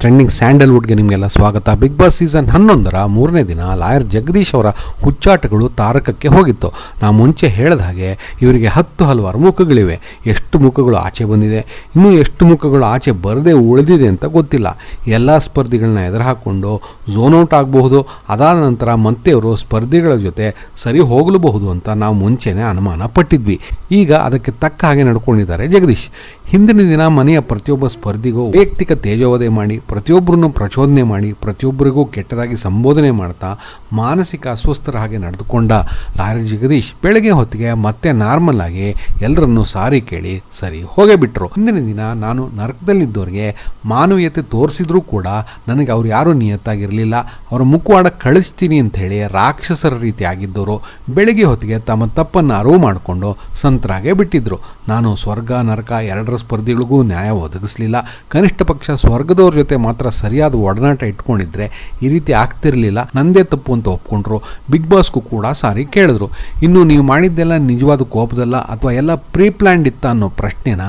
Trending ಸ್ಯಾಂಡಲ್ವುಡ್ಗೆ ನಿಮಗೆಲ್ಲ ಸ್ವಾಗತ. Big boss season ಹನ್ನೊಂದರ ಮೂರನೇ ದಿನ ಲಾಯರ್ ಜಗದೀಶ್ ಅವರ ಹುಚ್ಚಾಟಗಳು ತಾರಕಕ್ಕೆ ಹೋಗಿತ್ತು. ನಾ ಮುಂಚೆ ಹೇಳಿದ ಹಾಗೆ ಇವರಿಗೆ ಹತ್ತು ಹಲವಾರು ಮುಖಗಳಿವೆ. ಎಷ್ಟು ಮುಖಗಳು ಆಚೆ ಬಂದಿದೆ? ಇನ್ನೂ ಎಷ್ಟು ಮುಖಗಳು ಆಚೆ ಬರದೆ ಉಳಿದಿದೆ ಅಂತ ಗೊತ್ತಿಲ್ಲ. ಎಲ್ಲ ಸ್ಪರ್ಧಿಗಳನ್ನ ಎದುರು ಹಾಕ್ಕೊಂಡು ಝೋನ್ ಔಟ್ ಆಗಬಹುದು. ಅದಾದ ನಂತರ ಮತ್ತೆ ಅವರು ಸ್ಪರ್ಧಿಗಳ ಜೊತೆ ಸರಿ ಹೋಗಲಬಹುದು ಅಂತ ನಾವು ಮುಂಚೆನೇ ಅನುಮಾನ ಪಟ್ಟಿದ್ವಿ. ಈಗ ಅದಕ್ಕೆ ತಕ್ಕ ಹಾಗೆ ನಡ್ಕೊಂಡಿದ್ದಾರೆ ಜಗದೀಶ್. ಹಿಂದಿನ ದಿನ ಮನೆಯ ಪ್ರತಿಯೊಬ್ಬ ಸ್ಪರ್ಧಿಗೂ ವೈಯಕ್ತಿಕ ತೇಜೋವಧೆ ಮಾಡಿ ಪ್ರತಿಯೊಬ್ಬರನ್ನು ಪ್ರಚೋದನೆ ಮಾಡಿ, ಪ್ರತಿಯೊಬ್ಬರಿಗೂ ಕೆಟ್ಟದಾಗಿ ಸಂಬೋಧನೆ ಮಾಡ್ತಾ, ಮಾನಸಿಕ ಅಸ್ವಸ್ಥರ ಹಾಗೆ ನಡೆದುಕೊಂಡ ಲಾರಿ ಜಗದೀಶ್ ಬೆಳಗ್ಗೆ ಹೊತ್ತಿಗೆ ಮತ್ತೆ ನಾರ್ಮಲ್ ಆಗಿ ಎಲ್ಲರನ್ನು ಸಾರಿ ಕೇಳಿ ಸರಿ ಹೋಗೇ ಬಿಟ್ಟರು ಹಿಂದಿನ ದಿನ ನಾನು ನರಕದಲ್ಲಿದ್ದವರಿಗೆ ಮಾನವೀಯತೆ ತೋರಿಸಿದ್ರೂ ಕೂಡ ನನಗೆ ಅವ್ರು ಯಾರೂ ನಿಯತ್ತಾಗಿರಲಿಲ್ಲ. ಅವರ ಮುಖವಾಡ ಕಳಿಸ್ತೀನಿ ಅಂತ ಹೇಳಿ ರಾಕ್ಷಸರ ರೀತಿ ಆಗಿದ್ದವರು ಬೆಳಗ್ಗೆ ಹೊತ್ತಿಗೆ ತಮ್ಮ ತಪ್ಪನ್ನು ಅರಿವು ಮಾಡಿಕೊಂಡು ಸಂತರಾಗೆ ಬಿಟ್ಟಿದ್ರು. ನಾನು ಸ್ವರ್ಗ, ನರಕ ಎರಡರ ಸ್ಪರ್ಧಿಗಳಿಗೂ ನ್ಯಾಯ ಒದಗಿಸಲಿಲ್ಲ. ಕನಿಷ್ಠ ಪಕ್ಷ ಸ್ವರ್ಗದವ್ರ ಜೊತೆ ಮಾತ್ರ ಸರಿಯಾದ ಒಡನಾಟ ಇಟ್ಕೊಂಡಿದ್ರೆ ಈ ರೀತಿ ಆಗ್ತಿರ್ಲಿಲ್ಲ. ನಂದೇ ತಪ್ಪು ಅಂತ ಒಪ್ಕೊಂಡ್ರು. ಬಿಗ್ ಬಾಸ್ಗೂ ಕೂಡ ಸಾರಿ ಕೇಳಿದ್ರು. ಇನ್ನು ನೀವು ಮಾಡಿದ್ದೆಲ್ಲ ನಿಜವಾದ ಕೋಪದಲ್ಲ ಅಥವಾ ಎಲ್ಲ ಪ್ರೀ ಪ್ಲ್ಯಾಂಡ್ ಇತ್ತ ಅನ್ನೋ ಪ್ರಶ್ನೆನ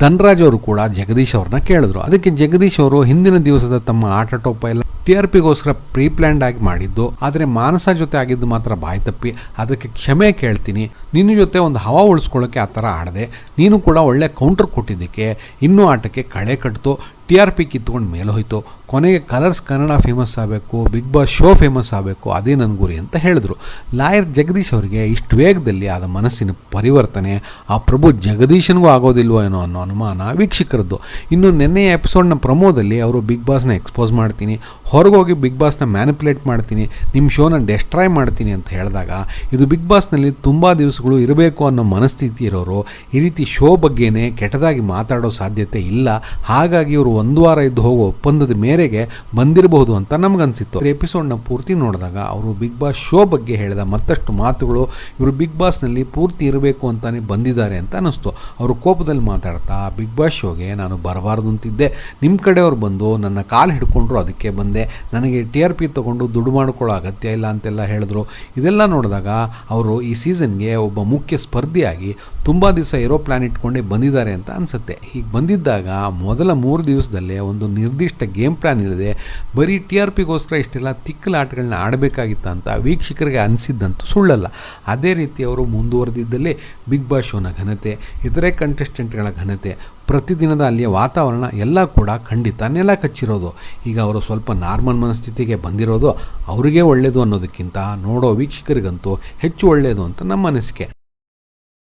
ಧನ್ರಾಜ್ ಅವರು ಕೂಡ ಜಗದೀಶ್ ಅವ್ರನ್ನ ಕೇಳಿದ್ರು. ಅದಕ್ಕೆ ಜಗದೀಶ್ ಅವರು ಹಿಂದಿನ ದಿವಸದ ತಮ್ಮ ಆಟಟೋಪ ಎಲ್ಲ ಟಿ ಆರ್ ಪಿಗೋಸ್ಕರ ಪ್ರೀ ಪ್ಲ್ಯಾಂಡ್ ಆಗಿ ಮಾಡಿದ್ದು. ಆದರೆ ಮಾನಸ ಜೊತೆ ಆಗಿದ್ದು ಮಾತ್ರ ಬಾಯಿ ತಪ್ಪಿ. ಅದಕ್ಕೆ ಕ್ಷಮೆ ಕೇಳ್ತೀನಿ. ನಿನ್ನ ಜೊತೆ ಒಂದು ಹವಾ ಉಳಿಸ್ಕೊಳ್ಳೋಕ್ಕೆ ಆ ಥರ ಆಡದೆ ನೀನು ಕೂಡ ಒಳ್ಳೆ ಕೌಂಟರ್ ಕೊಟ್ಟಿದ್ದಕ್ಕೆ ಇನ್ನೂ ಆಟಕ್ಕೆ ಕಳೆ ಕಟ್ಟಿತು ಟಿ ಆರ್ ಪಿ ಕಿತ್ಕೊಂಡು ಮೇಲೆ ಹೋಯಿತು ಕೊನೆಗೆ ಕಲರ್ಸ್ ಕನ್ನಡ ಫೇಮಸ್ ಆಗಬೇಕು ಬಿಗ್ ಬಾಸ್ ಶೋ ಫೇಮಸ್ ಆಗಬೇಕು, ಅದೇ ನನ್ನ ಗುರಿ ಅಂತ ಹೇಳಿದ್ರು. ಲಾಯರ್ ಜಗದೀಶ್ ಅವರಿಗೆ ಇಷ್ಟು ವೇಗದಲ್ಲಿ ಆದ ಮನಸ್ಸಿನ ಪರಿವರ್ತನೆ ಆ ಪ್ರಭು ಜಗದೀಶನಿಗೂ ಆಗೋದಿಲ್ವೋ ಏನೋ ಅನ್ನೋ ಅನುಮಾನ ವೀಕ್ಷಕರದ್ದು. ಇನ್ನು ನಿನ್ನೆಯ ಎಪಿಸೋಡ್ನ ಪ್ರಮೋದಲ್ಲಿ ಅವರು ಬಿಗ್ ಬಾಸ್ನ ಎಕ್ಸ್ಪೋಸ್ ಮಾಡ್ತೀನಿ. ಹೊರಗೋಗಿ ಬಿಗ್ ಬಾಸ್ನ ಮ್ಯಾನಿಪುಲೇಟ್ ಮಾಡ್ತೀನಿ ನಿಮ್ಮ ಶೋನ ಡೆಸ್ಟ್ರಾಯ್ ಮಾಡ್ತೀನಿ ಅಂತ ಹೇಳಿದಾಗ, ಇದು ಬಿಗ್ ಬಾಸ್ನಲ್ಲಿ ತುಂಬ ದಿವಸಗಳು ಇರಬೇಕು ಅನ್ನೋ ಮನಸ್ಥಿತಿ ಇರೋರು, ಈ ರೀತಿ ಶೋ ಬಗ್ಗೆನೇ ಕೆಟ್ಟದಾಗಿ ಮಾತಾಡೋ ಸಾಧ್ಯತೆ ಇಲ್ಲ, ಹಾಗಾಗಿ ಇವರು ಒಂದು ವಾರ ಇದ್ದು ಹೋಗೋ ಒಪ್ಪಂದದ ಮೇರೆಗೆ ಬಂದಿರಬಹುದು ಅಂತ ನಮಗನ್ಸಿತ್ತು. ಎಪಿಸೋಡ್ನ ಪೂರ್ತಿ ನೋಡಿದಾಗ ಅವರು ಬಿಗ್ ಬಾಸ್ ಶೋ ಬಗ್ಗೆ ಹೇಳಿದ ಮತ್ತಷ್ಟು ಮಾತುಗಳು ಇವರು ಬಿಗ್ ಬಾಸ್ನಲ್ಲಿ ಪೂರ್ತಿ ಇರಬೇಕು ಅಂತಾನೆ ಬಂದಿದ್ದಾರೆ ಅಂತ ಅನ್ನಿಸ್ತು. ಅವರು ಕೋಪದಲ್ಲಿ ಮಾತಾಡ್ತಾ ಬಿಗ್ ಬಾಸ್ ಶೋಗೆ ನಾನು ಬರಬಾರ್ದು ಅಂತಿದ್ದೆ. ನಿಮ್ಮ ಕಡೆಯವ್ರು ಬಂದು ನನ್ನ ಕಾಲು ಹಿಡ್ಕೊಂಡ್ರು, ಅದಕ್ಕೆ ಬಂದೆ ನನಗೆ ಟಿ ಆರ್ ಪಿ ತೊಗೊಂಡು ದುಡ್ಡು ಮಾಡ್ಕೊಳ್ಳೋ ಅಗತ್ಯ ಇಲ್ಲ ಅಂತೆಲ್ಲ ಹೇಳಿದ್ರು. ಇದೆಲ್ಲ ನೋಡಿದಾಗ ಅವರು ಈ ಸೀಸನ್ಗೆ ಒಬ್ಬ ಮುಖ್ಯ ಸ್ಪರ್ಧಿಯಾಗಿ ತುಂಬ ದಿವಸ ಇರೋ ಪ್ಲ್ಯಾನ್ ಇಟ್ಕೊಂಡೇ ಬಂದಿದ್ದಾರೆ ಅಂತ ಅನಿಸುತ್ತೆ. ಹೀಗೆ ಬಂದಿದ್ದಾಗ ಮೊದಲ ಮೂರು ದಿವಸದಲ್ಲೇ ಒಂದು ನಿರ್ದಿಷ್ಟ ಗೇಮ್ ಪ್ಲ್ಯಾನ್ ಇಲ್ಲದೆ ಬರೀ ಟಿ ಆರ್ ಪಿಗೋಸ್ಕರ ಇಷ್ಟೆಲ್ಲ ತಿಕ್ಕಲ ಆಟಗಳನ್ನ ಆಡಬೇಕಾಗಿತ್ತ ಅಂತ ವೀಕ್ಷಕರಿಗೆ ಅನಿಸಿದ್ದಂತೂ ಸುಳ್ಳಲ್ಲ. ಅದೇ ರೀತಿ ಅವರು ಮುಂದುವರೆದಿದ್ದಲ್ಲಿ ಬಿಗ್ ಬಾಸ್ ಶೋನ ಘನತೆ, ಇತರೆ ಕಂಟೆಸ್ಟೆಂಟ್ಗಳ ಘನತೆ ಪ್ರತಿದಿನದ ಅಲ್ಲಿಯ ವಾತಾವರಣ ಎಲ್ಲ ಕೂಡ ಖಂಡಿತ ನೆಲ ಕಚ್ಚಿರೋದು. ಈಗ ಅವರು ಸ್ವಲ್ಪ ನಾರ್ಮಲ್ ಮನಸ್ಥಿತಿಗೆ ಬಂದಿರೋದು, ಅವರಿಗೆ ಒಳ್ಳೆಯದು ಅನ್ನೋದಕ್ಕಿಂತ ನೋಡೋ ವೀಕ್ಷಕರಿಗಂತೂ ಹೆಚ್ಚು ಒಳ್ಳೆಯದು ಅಂತ ನಮ್ಮ ಅನಿಸಿಕೆ.